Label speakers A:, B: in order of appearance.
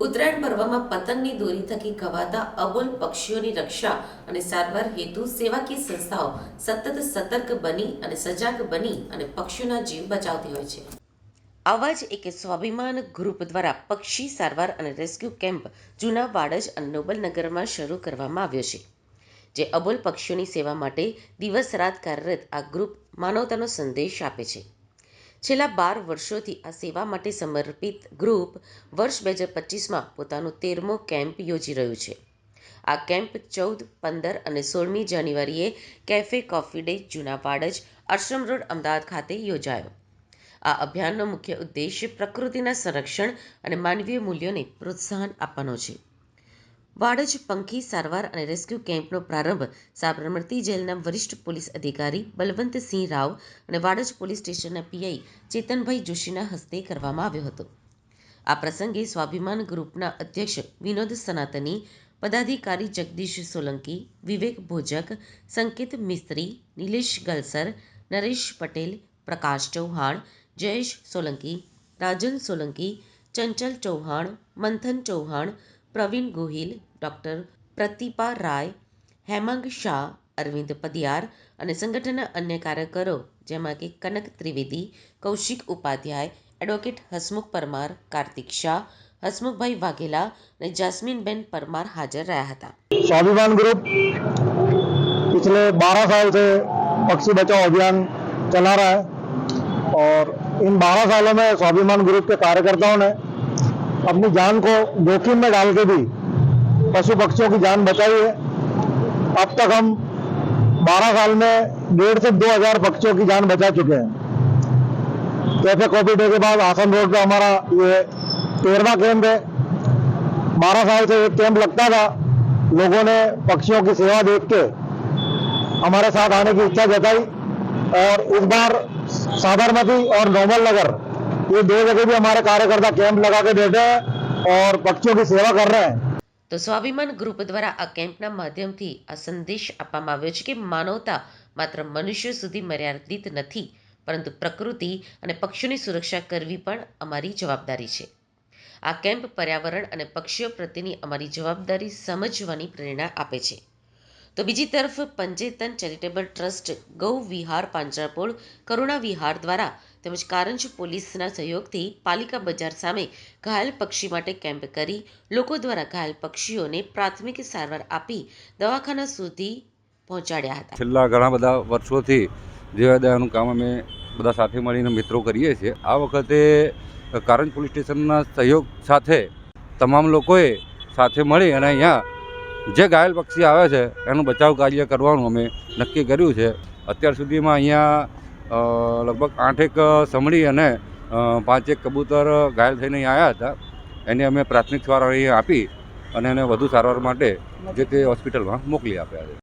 A: ઉત્તરાયણ પર્વમાં પતંગની દોરી થકી કવાતા અબોલ પક્ષીઓની રક્ષા અને સારવાર હેતુ સેવાકીય સંસ્થાઓ સતત સતર્ક બની અને સજાગ બની અને પક્ષીઓના જીવ બચાવતી હોય છે. આવા જ એક સ્વાભિમાન ગ્રુપ દ્વારા પક્ષી સારવાર અને રેસ્ક્યુ કેમ્પ જૂના વાડજ અને નોબલનગરમાં શરૂ કરવામાં આવ્યો છે. જે અબોલ પક્ષીઓની સેવા માટે દિવસ રાત કાર્યરત આ ગ્રુપ માનવતાનો સંદેશ આપે છે. છેલ્લા બાર વર્ષોથી આ સેવા માટે સમર્પિત ગ્રુપ વર્ષ બે હજાર પચીસમાં પોતાનો તેરમો કેમ્પ યોજી રહ્યું છે. આ કેમ્પ ચૌદ, પંદર અને સોળમી જાન્યુઆરીએ કેફે કોફી ડે જૂના વાડજ આશ્રમ રોડ, અમદાવાદ ખાતે યોજાયો. આ અભિયાનનો મુખ્ય ઉદ્દેશ્ય પ્રકૃતિના સંરક્ષણ અને માનવીય મૂલ્યોને પ્રોત્સાહન આપવાનો છે. વાડજ પંખી સારવાર અને રેસ્ક્યુ કેમ્પનો પ્રારંભ સાબરમતી જેલના વરિષ્ઠ પોલીસ અધિકારી બલવંતસિંહ રાવ અને વાડજ પોલીસ સ્ટેશનના પીઆઈ ચેતનભાઈ જોશીના હસ્તે કરવામાં આવ્યો હતો. આ પ્રસંગે સ્વાભિમાન ગ્રુપના અધ્યક્ષ વિનોદ સનાતની, પદાધિકારી જગદીશ સોલંકી, વિવેક ભોજક, સંકેત મિસ્ત્રી, નિલેશ ગલસર, નરેશ પટેલ, પ્રકાશ ચૌહાણ, જયેશ સોલંકી, રાજન સોલંકી, ચંચલ ચૌહાણ, મંથન ચૌહાણ, પ્રવીણ ગોહિલ ડૉક્ટર પ્રતિપા રાય હેમાંગ શાહ અરવિંદ પદિયાર અને સંગઠનના અન્ય કાર્યકરો જેમાં કે કનક ત્રિવેદી કૌશિક ઉપાધ્યાય એડવોકેટ હસમુખ પરમાર કાર્તિક શાહ હસમુખભાઈ વાઘેલા અને જાસ્મીનબેન પરમાર હાજર રહ્યા હતા
B: स्वाभिमान ग्रुप पिछले 12 साल से पक्षी बचाओ अभियान चला रहा है और इन 12 सालों में स्वाभिमान ग्रुप के कार्यकर्ताओं ने अपनी जान को जोखिम में डाल के भी पशु पक्षियों की जान बचाई है। अब तक हम 12 साल में डेढ़ से दो हज़ार पक्षियों की जान बचा चुके हैं। कैफ़े कॉफ़ी डे के बाद आसन रोड पे हमारा ये तेरहवा कैंप है। बारह साल से एक कैंप लगता था। लोगों ने पक्षियों की सेवा देख के हमारे साथ आने की इच्छा जताई। और इस बार साबरमती और नोमल नगर, ये दो जगह भी हमारे कार्यकर्ता कैंप लगा के बैठे हैं और पक्षियों की सेवा कर रहे हैं।
A: તો સ્વાભિમાન ગ્રુપ દ્વારા આ કેમ્પના માધ્યમથી આ સંદેશ આપવામાં આવ્યો છે કે માનવતા માત્ર મનુષ્ય સુધી મર્યાદિત નથી, પરંતુ પ્રકૃતિ અને પક્ષીઓની સુરક્ષા કરવી પણ અમારી જવાબદારી છે. આ કેમ્પ પર્યાવરણ અને પક્ષીઓ પ્રત્યેની અમારી જવાબદારી સમજવાની પ્રેરણા આપે છે. તો બીજી તરફ પંચેતન ચેરિટેબલ ટ્રસ્ટ ગૌ વિહાર પાંજરાપોળ કરુણા વિહાર દ્વારા તેમજ કારંજ પોલીસના સહયોગથી પાલિકા બજાર સામે ઘાયલ પક્ષી માટે કેમ્પ કરી લોકો દ્વારા ઘાયલ પક્ષીઓને પ્રાથમિક સારવાર આપી દવાખાના સુધી પહોંચાડ્યા હતા.
C: છેલ્લા ઘણા બધા વર્ષોથી જીવાદયાનું કામ અમે બધા સાથે મળીને મિત્રો કરીએ છીએ. આ વખતે કારંજ પોલીસ સ્ટેશનના સહયોગ સાથે તમામ લોકોએ સાથે મળી અને અહીંયા જે ઘાયલ પક્ષી આવે છે, એનું બચાવ કાર્ય કરવાનું અમે નક્કી કર્યું છે. અત્યાર સુધીમાં અહીંયા લગભગ આઠેક સમડી અને પાંચેક કબૂતર ઘાયલ થઈને આવ્યા હતા. એને અમે પ્રાથમિક સારવાર અહીંયા આપી અને એને વધુ સારવાર માટે જે તે હોસ્પિટલમાં મોકલી આપ્યા છે.